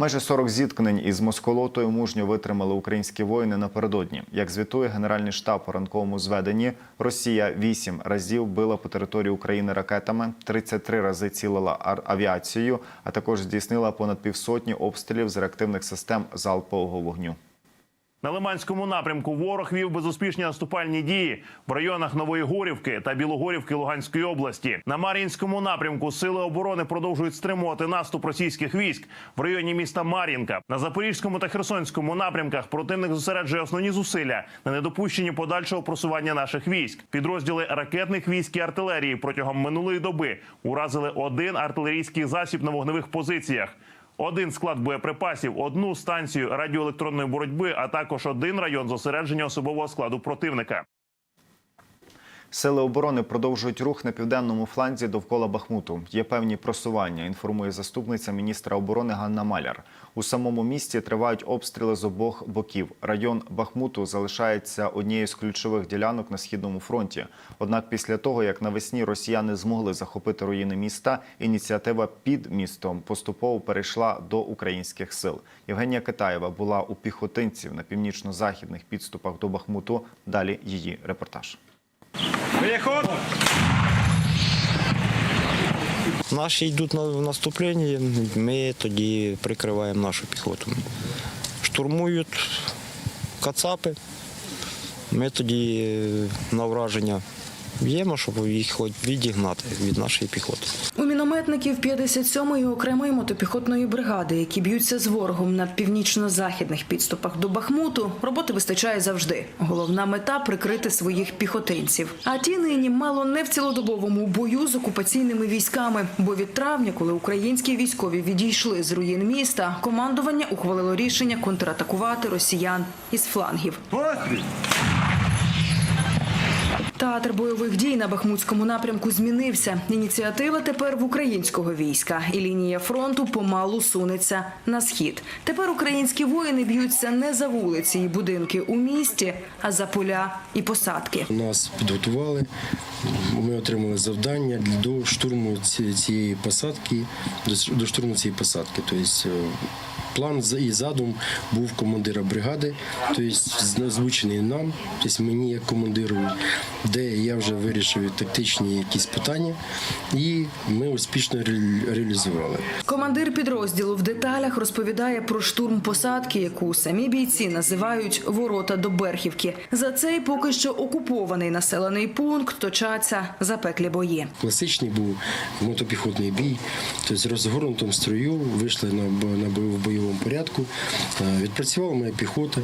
Майже 40 зіткнень із москолотою мужньо витримали українські воїни напередодні. Як звітує Генеральний штаб у ранковому зведенні, Росія 8 разів била по території України ракетами, 33 рази цілила авіацією, а також здійснила понад півсотні обстрілів з реактивних систем залпового вогню. На Лиманському напрямку ворог вів безуспішні наступальні дії в районах Нової Горівки та Білогорівки Луганської області. На Мар'їнському напрямку сили оборони продовжують стримувати наступ російських військ в районі міста Мар'їнка. На Запорізькому та Херсонському напрямках противник зосереджує основні зусилля на недопущенні подальшого просування наших військ. Підрозділи ракетних військ і артилерії протягом минулої доби уразили один артилерійський засіб на вогневих позиціях один склад боєприпасів, одну станцію радіоелектронної боротьби, а також один район зосередження особового складу противника. Сили оборони продовжують рух на південному фланзі довкола Бахмуту. Є певні просування. Інформує заступниця міністра оборони Ганна Маляр. У самому місті тривають обстріли з обох боків. Район Бахмуту залишається однією з ключових ділянок на східному фронті. Однак, після того як навесні росіяни змогли захопити руїни міста, ініціатива під містом поступово перейшла до українських сил. Євгенія Китаєва була у піхотинців на північно-західних підступах до Бахмуту. Далі її репортаж. Наші йдуть в наступлення, ми тоді прикриваємо нашу піхоту. Штурмують кацапи, ми тоді на враження б'ємо, щоб їх хоч відігнати від нашої піхоти. У мінометників 57-ї окремої мотопіхотної бригади, які б'ються з ворогом на північно-західних підступах до Бахмуту, роботи вистачає завжди. Головна мета прикрити своїх піхотинців. А ті нині мало не в цілодобовому бою з окупаційними військами. Бо від травня, коли українські військові відійшли з руїн міста, командування ухвалило рішення контратакувати росіян із флангів. Театр бойових дій на Бахмутському напрямку змінився. Ініціатива тепер в українського війська, і лінія фронту помалу сунеться на схід. Тепер українські воїни б'ються не за вулиці і будинки у місті, а за поля і посадки. Нас підготували. Ми отримали завдання до штурму цієї посадки, до- штурму цієї посадки. Тобто е, план і задум був командира бригади, тобто озвучений нам, тобто мені як командиру, де я вже вирішив тактичні якісь питання, і ми успішно реалізували. Командир підрозділу в деталях розповідає про штурм посадки, яку самі бійці називають ворота до Берхівки. За цей поки що окупований населений пункт точаться запеклі бої. Класичний був мотопіхотний бій, тобто розгорнутому строю вийшли на, бо- на бою в бойовому порядку. Е, Відпрацювала моя піхота,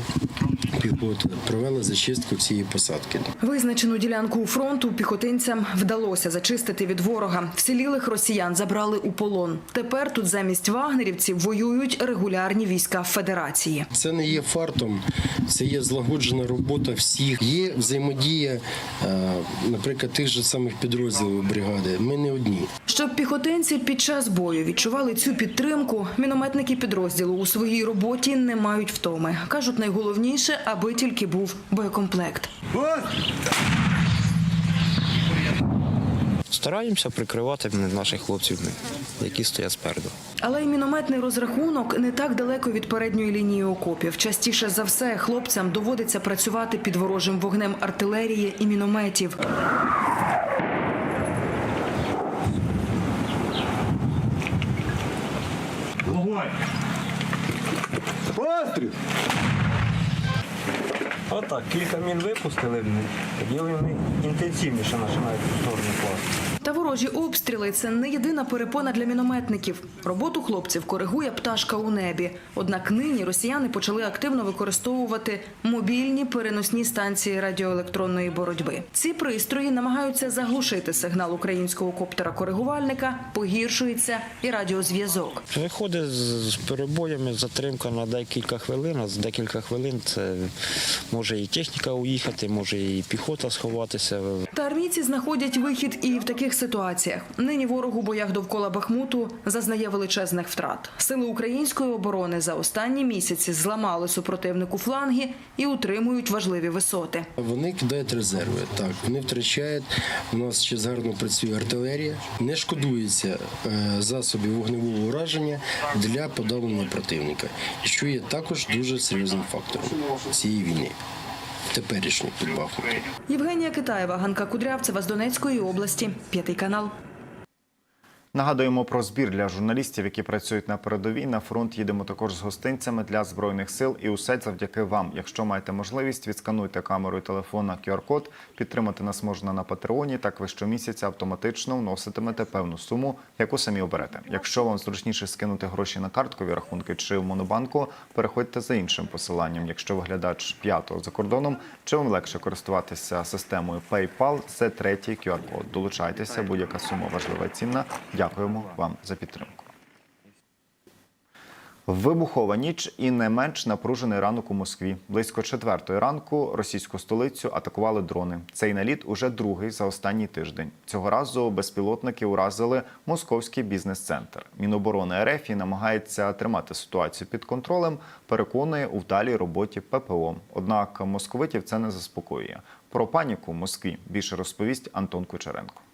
піхота провела зачистку цієї посадки. Визначену ділянку фронту піхотинцям вдалося зачистити від ворога. Вцілілих росіян забрали у полон. Тепер тут замість вагнерівців воюють регулярні війська Федерації. Це не є фартом, це є злагоджена робота всіх. Є взаємодія, е, наприклад, тих же самих підрозділів бригади. Ми не одні. Щоб піхотинці під час бою відчували цю підтримку, мінометники підрозділу у своїй роботі не мають втоми. кажуть, найголовніше, аби тільки був боєкомплект. Стараємося прикривати наших хлопців, які стоять спереду. Але й мінометний розрахунок не так далеко від передньої лінії окопів. Частіше за все хлопцям доводиться працювати під ворожим вогнем артилерії і мінометів. Постріл! Отак, кілька мін випустили, тоді вони інтенсивніше починають в сторону класти. Та ворожі обстріли це не єдина перепона для мінометників. Роботу хлопців коригує пташка у небі. Однак нині росіяни почали активно використовувати мобільні переносні станції радіоелектронної боротьби. Ці пристрої намагаються заглушити сигнал українського коптера-коригувальника, погіршується і радіозв'язок. Виходить з перебоями, затримка на декілька хвилин, а з декілька хвилин це може і техніка уїхати, може і піхота сховатися. Та армійці знаходять вихід і в таких ситуаціях. Нині ворог у боях довкола Бахмуту зазнає величезних втрат. Сили української оборони за останні місяці зламали супротивнику фланги і утримують важливі висоти. Вони кидають резерви. Так, вони втрачають. У нас ще гарно працює артилерія. Не шкодується е, засобів вогневого ураження для подавлення противника, що є також дуже серйозним фактором цієї війни. Теперішньої під Бахмутом. Євгенія Китаєва, Ганка Кудрявцева з Донецької області, п'ятий канал. Нагадуємо про збір для журналістів, які працюють на передовій. На фронт їдемо також з гостинцями для збройних сил, і усе завдяки вам. Якщо маєте можливість, відскануйте камерою телефона QR-код. Підтримати нас можна на Патреоні. Так ви щомісяця автоматично вноситимете певну суму, яку самі оберете. Якщо вам зручніше скинути гроші на карткові рахунки чи в монобанку, переходьте за іншим посиланням. Якщо ви глядач п'ятого за кордоном, чи вам легше користуватися системою PayPal, це третій QR-код. Долучайтеся, будь-яка сума важлива цінна. Дякуємо вам за підтримку. Вибухова ніч і не менш напружений ранок у Москві. Близько четвертої ранку російську столицю атакували дрони. Цей наліт уже другий за останній тиждень. Цього разу безпілотники уразили московський бізнес-центр. Міноборони РФ і намагається тримати ситуацію під контролем. Переконує у вдалій роботі ППО. Однак московитів це не заспокоює. Про паніку в Москві більше розповість Антон Кучеренко.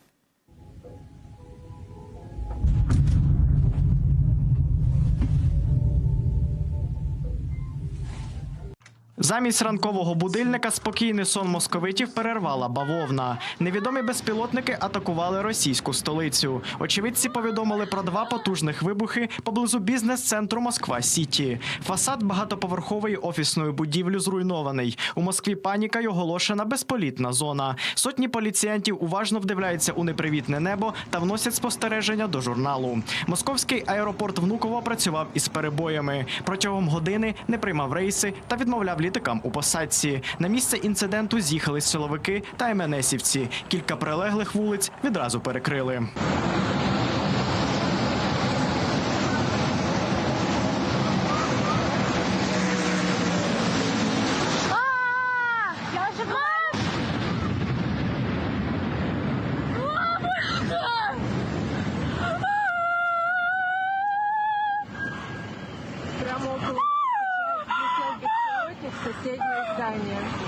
Замість ранкового будильника спокійний сон московитів перервала бавовна. Невідомі безпілотники атакували російську столицю. Очевидці повідомили про два потужних вибухи поблизу бізнес-центру Москва Сіті. Фасад багатоповерхової офісної будівлі зруйнований. У Москві паніка й оголошена безполітна зона. Сотні поліціянтів уважно вдивляються у непривітне небо та вносять спостереження до журналу. Московський аеропорт Внуково працював із перебоями. Протягом години не приймав рейси та відмовляв літакам у посадці. На місце інциденту з'їхались силовики та МНСівці. Кілька прилеглих вулиць відразу перекрили.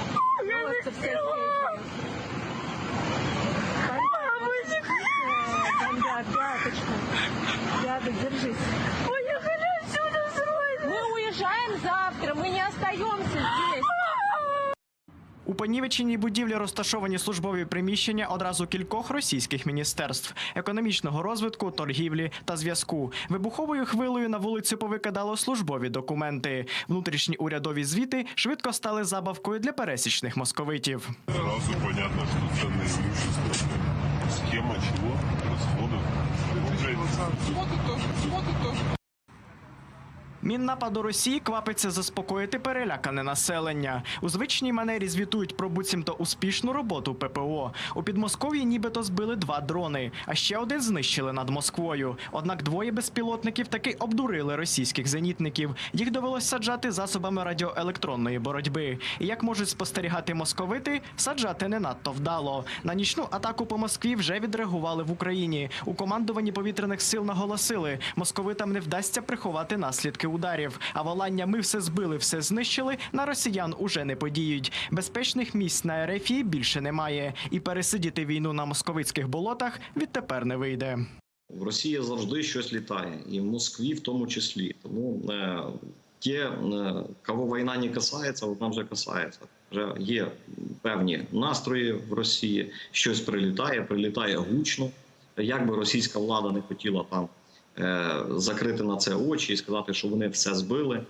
здание. Просто все съехали. Бомбят, пяточку. Пяток, держись. Уехали отсюда срочно! Мы уезжаем завтра, мы не остаемся здесь. У понівеченій будівлі розташовані службові приміщення одразу кількох російських міністерств економічного розвитку, торгівлі та зв'язку. Вибуховою хвилею на вулицю повикидало службові документи. Внутрішні урядові звіти швидко стали забавкою для пересічних московитів. Сразу понятно, что ценное имущество. Схема чего? Расходов. Міннападу Росії квапиться заспокоїти перелякане населення. У звичній манері звітують про буцімто успішну роботу ППО. У Підмосков'ї нібито збили два дрони, а ще один знищили над Москвою. Однак двоє безпілотників таки обдурили російських зенітників. Їх довелось саджати засобами радіоелектронної боротьби. І як можуть спостерігати московити, саджати не надто вдало. На нічну атаку по Москві вже відреагували в Україні. У командуванні повітряних сил наголосили, московитам не вдасться приховати наслідки ударів. А волання ми все збили, все знищили. На росіян уже не подіють. Безпечних місць на РФІ більше немає, і пересидіти війну на московицьких болотах відтепер не вийде. В Росії завжди щось літає, і в Москві в тому числі. Тому е, ті, е, кого війна не касається, вона вже касається. Вже є певні настрої в Росії, щось прилітає, прилітає гучно. Як би російська влада не хотіла там закрити на це очі і сказати, що вони все збили,